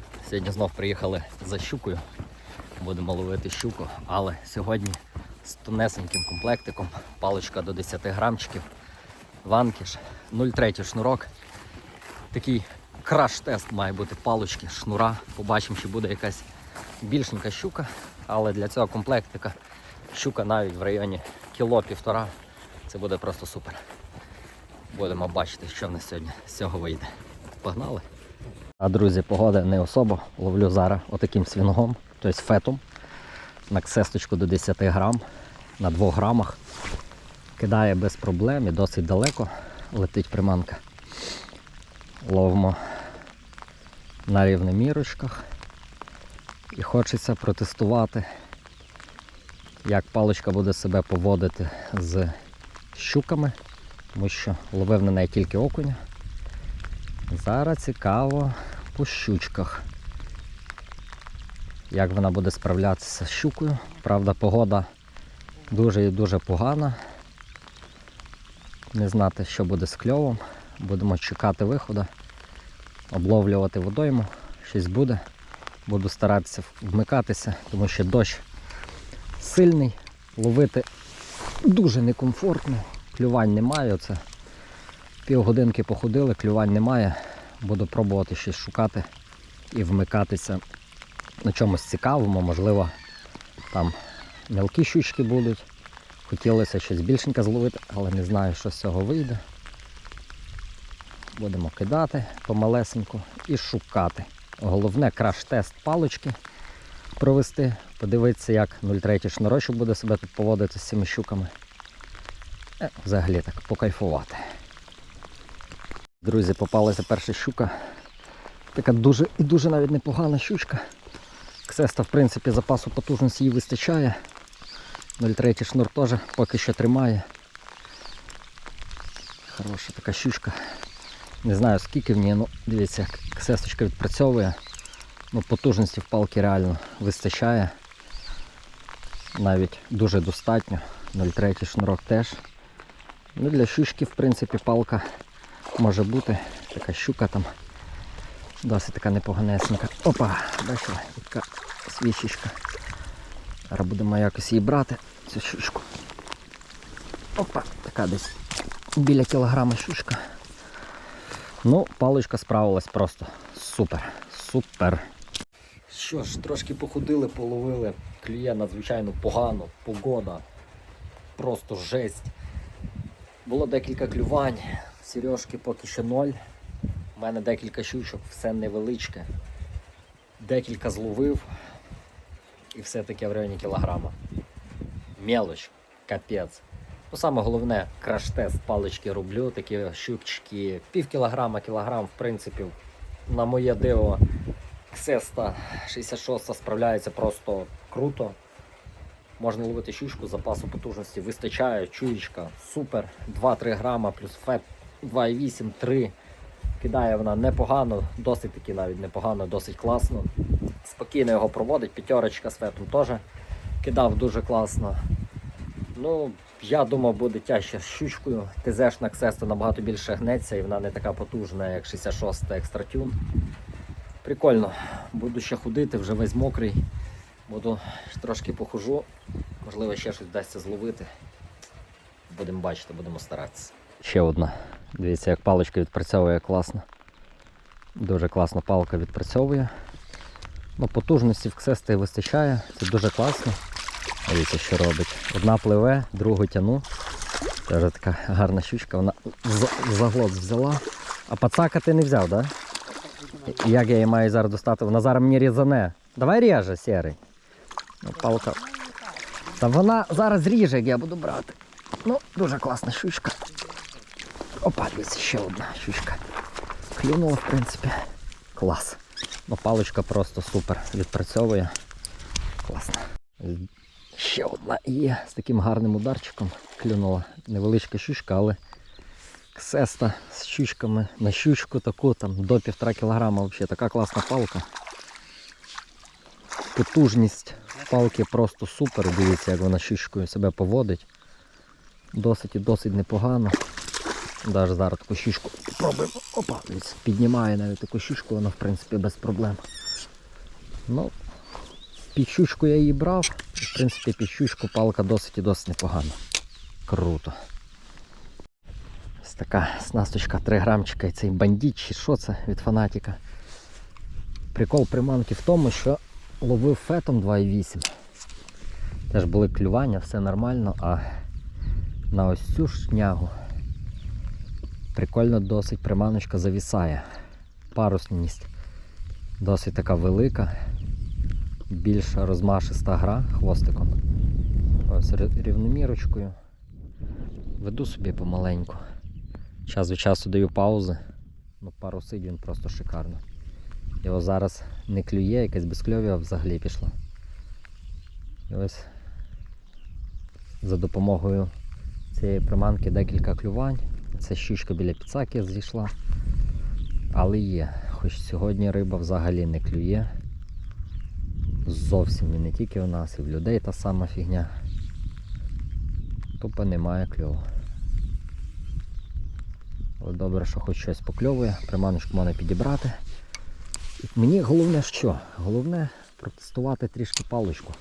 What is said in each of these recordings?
привіт! Сьогодні знов приїхали за щукою. Будемо ловити щуку, але сьогодні з тонесеньким комплектиком, паличка до 10 грамчиків, ванкіш, 0,3 шнурок. Такий краш-тест має бути палички, шнура. Побачимо, чи буде якась більшенька щука, але для цього комплектика щука навіть в районі кіло-півтора. Це буде просто супер. Будемо бачити, що в нас сьогодні з цього вийде. Погнали! А друзі, погода не особо. Ловлю зараз отаким свінгом, тобто фетом. На ксесточку до 10 грам, на 2 грамах. Кидає без проблем і досить далеко летить приманка. Ловимо на рівномірочках. І хочеться протестувати, як паличка буде себе поводити з щуками, тому що ловив на неї тільки окуня. Зараз цікаво по щучках. Як вона буде справлятися з щукою. Правда, погода дуже і дуже погана. Не знати, що буде з кльовом. Будемо чекати виходу, обловлювати водойму, щось буде. Буду старатися вмикатися, тому що дощ сильний, ловити дуже некомфортно, клювань немає. Оце Півгодинки походили, клювань немає. Буду пробувати щось шукати і вмикатися на чомусь цікавому, можливо, там мілкі щучки будуть. Хотілося щось більшеньке зловити, але не знаю, що з цього вийде. Будемо кидати помалесеньку і шукати. Головне краш-тест палички провести, подивитися, як 0,3 шнурочок буде себе тут поводити з цими щуками. Е, взагалі так, покайфувати. Друзі, попалася перша щука. Така дуже і дуже навіть непогана щучка. Ксеста, в принципі, запасу потужності їй вистачає. 0,3 шнур теж поки що тримає. Хороша така щучка. Не знаю скільки в ній, ну дивіться, ксесточка відпрацьовує. Ну, потужності в палки реально вистачає. Навіть дуже достатньо. 0,3 шнурок теж. Ну, Для щучки, в принципі, палка може бути. Така щука там досить така непоганесенька. Опа, бачила, яка свічечка. Зараз будемо якось її брати, цю щучку. Опа, така десь біля кілограма щучка. Ну, паличка справилась просто супер, супер. Що ж, трошки походили, половили. Клює надзвичайно погано, погода. Просто жесть. Було декілька клювань, сережки поки що ноль. У мене декілька щучок, все невеличке. Декілька зловив і все таке в районі кілограма. Мелоч, капець. Ну, саме головне, краш-тест палички роблю, такі щучки, пів кілограма, кілограм, в принципі, на моє диво, Ксеста 66 справляється просто круто. Можна ловити щучку, запасу потужності вистачає, чуєчка, супер, 2-3 грама плюс фет 2,8, 3. Кидає вона непогано, досить таки навіть непогано, досить класно. Спокійно його проводить, п'ятерочка з фетом теж кидав дуже класно. Ну, я думав, буде тяжче з щучкою. ТЗшна Ксеста набагато більше гнеться і вона не така потужна, як 66 Extra Tune. Прикольно, буду ще ходити, вже весь мокрий. Буду трошки похожу, можливо, ще щось вдасться зловити. Будемо бачити, будемо старатися. Ще одна. Дивіться, як паличка відпрацьовує класно. Дуже класно палка відпрацьовує. Ну, Потужності в ксести вистачає, це дуже класно. Дивіться, що робить. Одна пливе, другу тяну. Вже така гарна щучка, вона в заглот взяла. А пацака ти не взяв, так? Да? Як я її маю зараз достати? Вона зараз мені різане. Давай ріже, сірий. Ну, палка. Та вона зараз ріже, як я буду брати. Ну, дуже класна щучка. Опа, дивіться, ще одна щучка. Клюнула, в принципі. Клас. Ну, паличка просто супер відпрацьовує. Класно. Ще одна є з таким гарним ударчиком. Клюнула невеличка щучка, але ксеста з щучками на щучку таку там до 1,5 кг взагалі така класна палка. Потужність палки просто супер. Дивіться, як вона щучкою себе поводить. Досить і досить непогано. Даже зараз таку щучку спробуємо. Опа, піднімає навіть таку щучку, воно в принципі без проблем. Ну, під щучку я її брав. і, В принципі, під щучку палка досить і досить непогана. Круто. Ось така снасточка 3 грамчика і цей бандит, чи що це від фанатіка. Прикол приманки в тому, що ловив фетом 2,8. Теж були клювання, все нормально, а на ось цю шнягу прикольно досить приманочка завісає. Парусність досить така велика, більша розмашиста гра хвостиком. Ось рівномірочкою. Веду собі помаленьку. Час від часу даю паузи. Ну, пару сидів він просто шикарно. Його зараз не клює, якесь безкльов'я взагалі пішло. І ось за допомогою цієї приманки декілька клювань. Це щучка біля піцаки зійшла. Але є. Хоч сьогодні риба взагалі не клює. Зовсім і не тільки у нас, і в людей та сама фігня. Тупо немає кльову. Але добре, що хоч щось покльовує, приманочку можна підібрати. Мені головне що? Головне протестувати трішки паличку.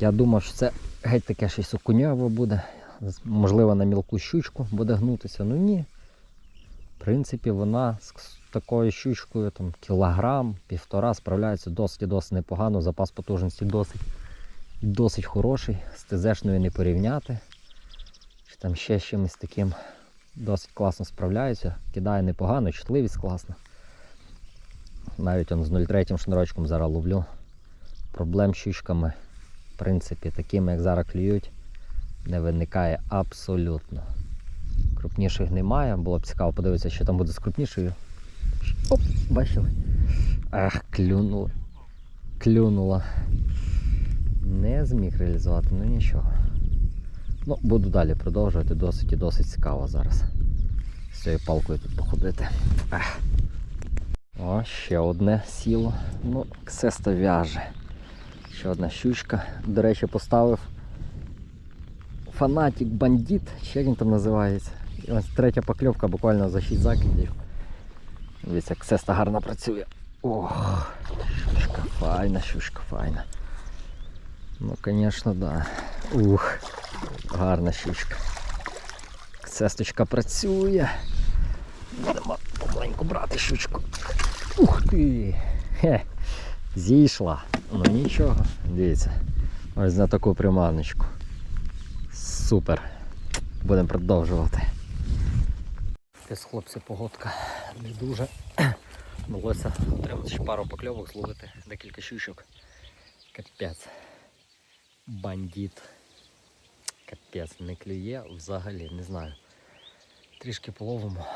Я думав, що це геть таке щось окуньове буде. Можливо, на мілку щучку буде гнутися. Ну ні. В принципі, вона з такою щучкою там, кілограм, півтора справляється досить і досить непогано. Запас потужності досить, досить хороший. З ТЗшною не порівняти. Чи там ще з чимось таким досить класно справляється. Кидає непогано, чутливість класна. Навіть он з 0,3 шнурочком зараз ловлю. Проблем з щучками, в принципі, такими, як зараз клюють, не виникає абсолютно. Крупніших немає, було б цікаво подивитися, що там буде з крупнішою. Оп, бачили? Ах, клюнула. Клюнула. Не зміг реалізувати, ну нічого. Ну, буду далі продовжувати, досить і досить цікаво зараз. З цією палкою тут походити. Ах. О, ще одне сіло. Ну, ксесто в'яже. Ще одна щучка. До речі, поставив фанатик бандит, як він там називається. І ось третя покльовка буквально за 6 закидів. Дивіться, як ксеста гарно працює. Ох, щучка файна, щучка файна. Ну, звісно, да. Ух, гарна щучка. Ксесточка працює. Будемо помаленьку брати щучку. Ух ти! Хе, зійшла. Ну нічого, дивіться. Ось на таку приманочку. Супер. Будемо продовжувати. З хлопці погодка не дуже. Вдалося отримати ще пару покльовок, зловити декілька щучок. Капець. Бандит. Капець, не клює взагалі, не знаю. Трішки половимо.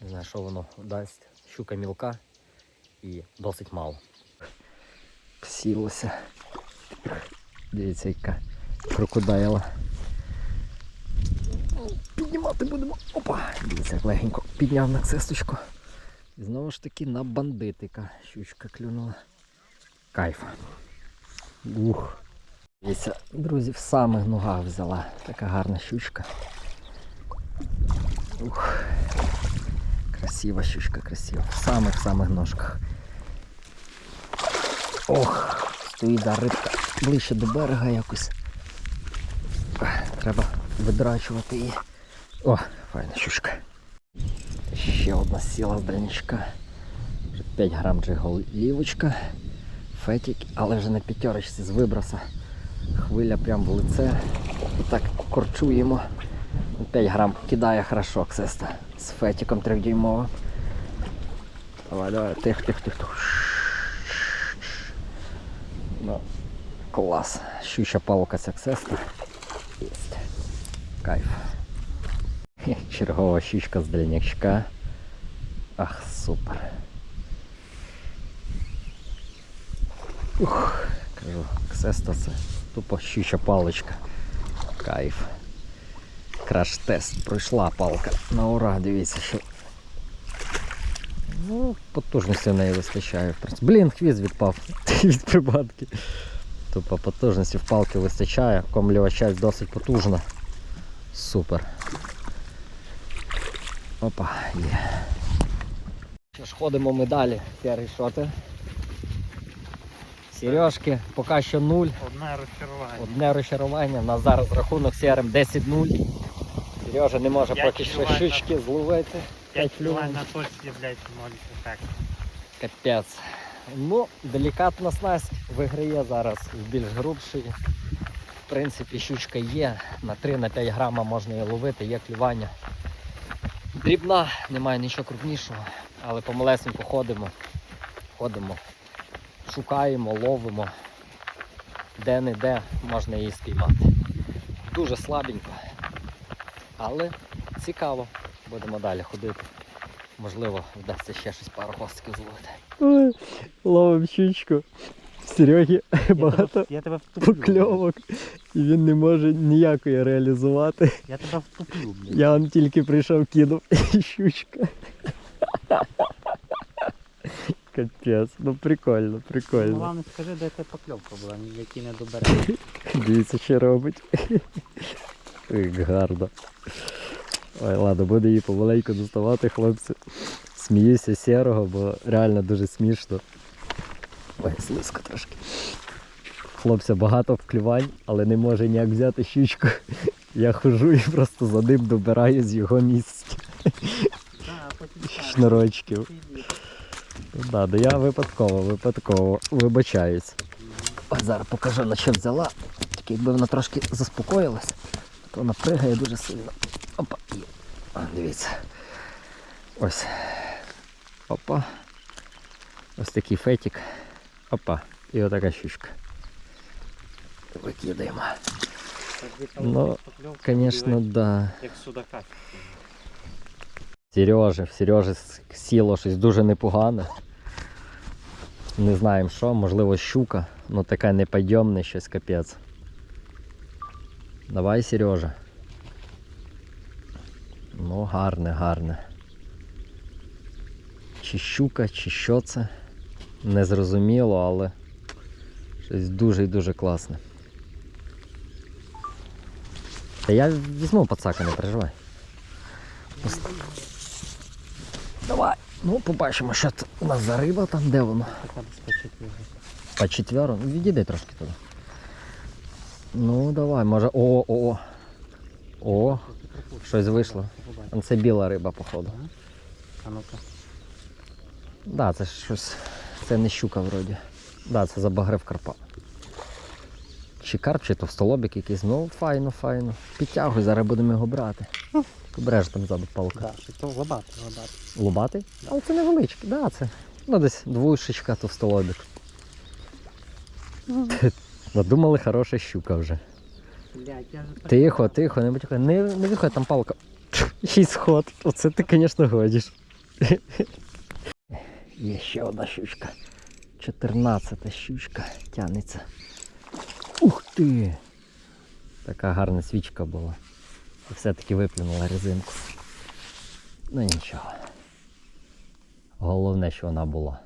Не знаю, що воно дасть. Щука мілка і досить мало. Сілося. Дивіться, яка крокодайла. Піднімати будемо. Опа! Дивіться, як легенько підняв на цесточку. І знову ж таки на бандитика. Щучка клюнула. Кайф. Ух. Дивіться, друзі, в самих ногах взяла. Така гарна щучка. Ух. Красива щучка, красива. В самих-самих ножках. Ох, стоїть да, рибка ближче до берега якось. Треба видрачувати її. О, файна щучка. Ще одна сіла з дальничка. Вже 5 грам джиголівочка. Фетик, але вже на п'ятерочці з виброса. Хвиля прям в лице. І так корчуємо. 5 грам кидає хорошо ксеста. З фетиком трьохдюймовим. Давай, давай, тих, тих, тих, тих. Ну, клас. Палка саксесна. Єсть. Кайф. Чергова щучка з дальнячка. Ах, супер. Ух, кажу, ксеста це тупо щуча паличка. Кайф. Краш-тест. Пройшла палка. На ура, дивіться, що. Ну, потужності в неї вистачає. Блін, хвіст відпав від прибатки. Тупо потужності в палки вистачає, комлюва часть досить потужна. Супер. Опа, є. Що ж, ходимо ми далі. Серий, що ти? Сережки, поки що нуль. Одне розчарування. Одне розчарування. У нас зараз рахунок CRM 10-0. Сережа не може поки що щучки зловити. 5 клювань. на точці, блядь, ноль ефект. Капець. Ну, делікатна снасть виграє зараз в більш грубшій. В принципі, щучка є. На 3-5 грама можна її ловити, є клювання. Дрібна, немає нічого крупнішого, але помалесенько ходимо. Ходимо, шукаємо, ловимо. Де-не-де можна її спіймати. Дуже слабенько. Але цікаво. Будемо далі ходити. Можливо, вдасться ще щось пару хостків зловити. Ловим щучку. Сереги багато Я тебе втуплю. покльовок, і він не може ніякої реалізувати. Я тебе блядь. Я он тільки прийшов, кинув і щучка. Капець, ну прикольно, Ну, прикольно. Головне скажи, де ти покльовка була, які не добере. Дивіться, що робить. Як гарно. Ой, ладно, буду її помаленьку доставати, хлопці. Сміюся сірого, бо реально дуже смішно. Ой, слизько трошки. Хлопця багато вклювань, але не може ніяк взяти щучку. Я хожу і просто за ним добираю з його місця шнурочків. Ну Да, да я випадково, випадково вибачаюсь. Ось зараз покажу, на що взяла. Тільки якби вона трошки заспокоїлась, то вона пригає дуже сильно. Опа. Дивіться. Ось. Опа. Ось такий фетик. Опа. І отака щучка. Викидаємо. Ну, Звісно, да. Сережа, в Сережі сіло щось дуже непогане. Не знаємо що, можливо щука, ну така неподйомна щось капець. Давай, Сережа. Ну, гарне, гарне. Чи щука, чи що це? Незрозуміло, але щось дуже і дуже класне. Та я візьму пацака, не переживай. Давай. Ну, побачимо, що це у нас за риба там, де воно. По четверо. Ну, відійди трошки туди. Ну, давай, може. О, о, о. О, щось вийшло. Це біла риба, походу. А ну-ка. Да, це щось. Це не щука вроді. Да, це забагрив карпа. Чи карп, чи товстолобик якийсь. Ну, файно, файно. Підтягуй, зараз будемо його брати. Береш там ззаду палка. Що то лобати, лобати. Лобатий? Але це невеличкий, да, це. Ну десь двушечка товстолобик. Надумали хороша щука вже. Блядь, я же так... Тихо, тихо, не потікай. Не, не виходь там палка. Шість сход. Оце ти, звісно, годиш. Є ще одна щучка. 14 щучка тягнеться. Ух ти! Така гарна свічка була. І все-таки виплюнула резинку. Ну нічого. Головне, що вона була.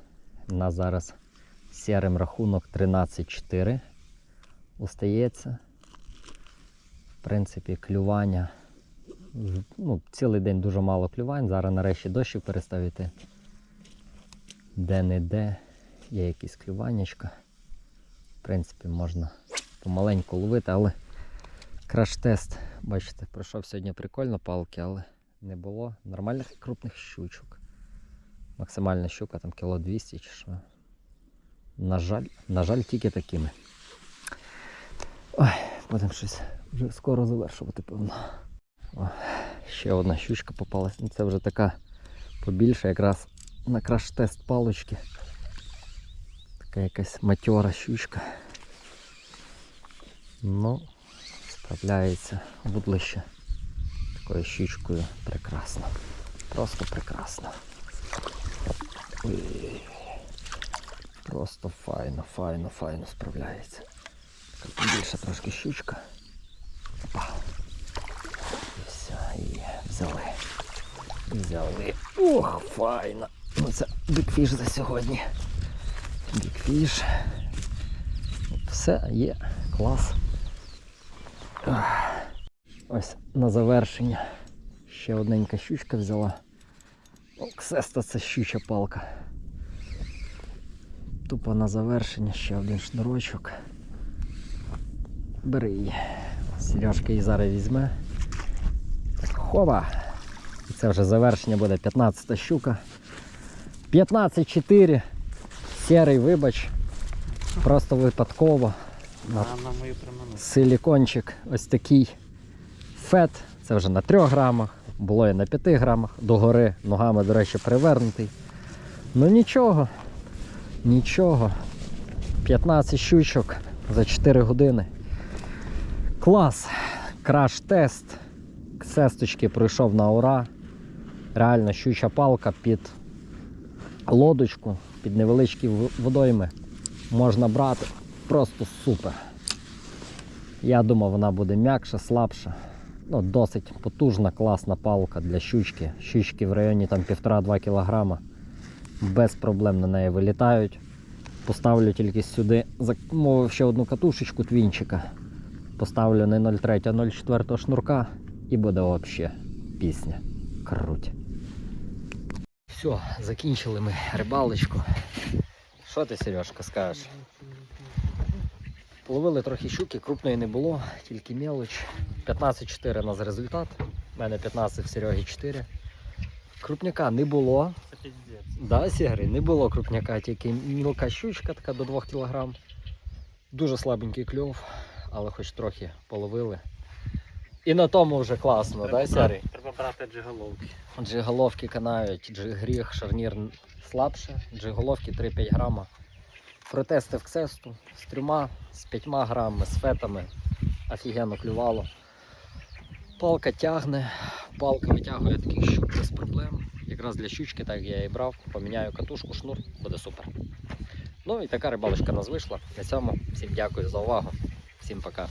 У нас зараз сірим рахунок 13-4. Остається. В принципі, клювання. Ну, цілий день дуже мало клювань. Зараз нарешті дощик перестав іти. Де-не-де є якісь клюваннячка. В принципі, можна помаленьку ловити, але краш-тест, бачите, пройшов сьогодні прикольно палки, але не було нормальних крупних щучок. Максимальна щука там кіло 200 чи що. На жаль, на жаль, тільки такими. Ой, будемо щось вже скоро завершувати, певно. О, ще одна щучка попалась. Ну, Це вже така побільша, якраз на краш-тест палочки. Така якась матьора щучка. Ну, справляється вудлище такою щучкою прекрасно. Просто прекрасно. Просто файно, файно, файно справляється. Така більша трошки щучка. Опа. І все, і взяли. Взяли. Ох, файно. Ну це бікфіш за сьогодні. Бікфіш. Все, є. Клас. Ось на завершення Ще одненька щучка взяла. О, ксеста це щуча палка. Тупо на завершення ще один шнурочок. Бери її. Сережка її зараз візьме. Так, хова. І це вже завершення буде 15 щука. 15-4. Серий, вибач. Просто випадково. На, на мою. Силікончик ось такий фет. Це вже на 3 грамах, було і на 5 грамах. Догори ногами, до речі, привернутий. Ну нічого, нічого. 15 щучок за 4 години. Клас! Краш-тест. Ксесточки пройшов на ура. Реально щуча палка під лодочку, під невеличкі водойми. Можна брати. Просто супер. Я думав, вона буде м'якша, слабша. Ну, досить потужна, класна палка для щучки. Щучки в районі там 1,5-2 кг. Без проблем на неї вилітають. Поставлю тільки сюди, замовив ще одну катушечку твінчика. Поставлю не 0,3, а 0,4 шнурка і буде взагалі пісня. Круть. Все, закінчили ми рибалочку. Що ти, Сережка, скажеш? Половили трохи щуки, крупної не було, тільки мелоч. 15-4 у нас результат. У мене 15 в Серегі 4. Крупняка не було. Це. Да, Сігри, не було крупняка, тільки мілка щучка така до 2 кг. Дуже слабенький кльов, але хоч трохи половили. І на тому вже класно, да, Сірий? треба брати джиголовки. Джиголовки канають, джигріх, шарнір слабше, джиголовки 3-5 грама. Протестив ксесту з трьома, з п'ятьма грамами, з фетами. Офігенно клювало. Палка тягне, палка витягує таких щук без проблем. Якраз для щучки, так я і брав, поміняю катушку, шнур, буде супер. Ну і така рибалочка нас вийшла. На цьому всім дякую за увагу. Всім пока.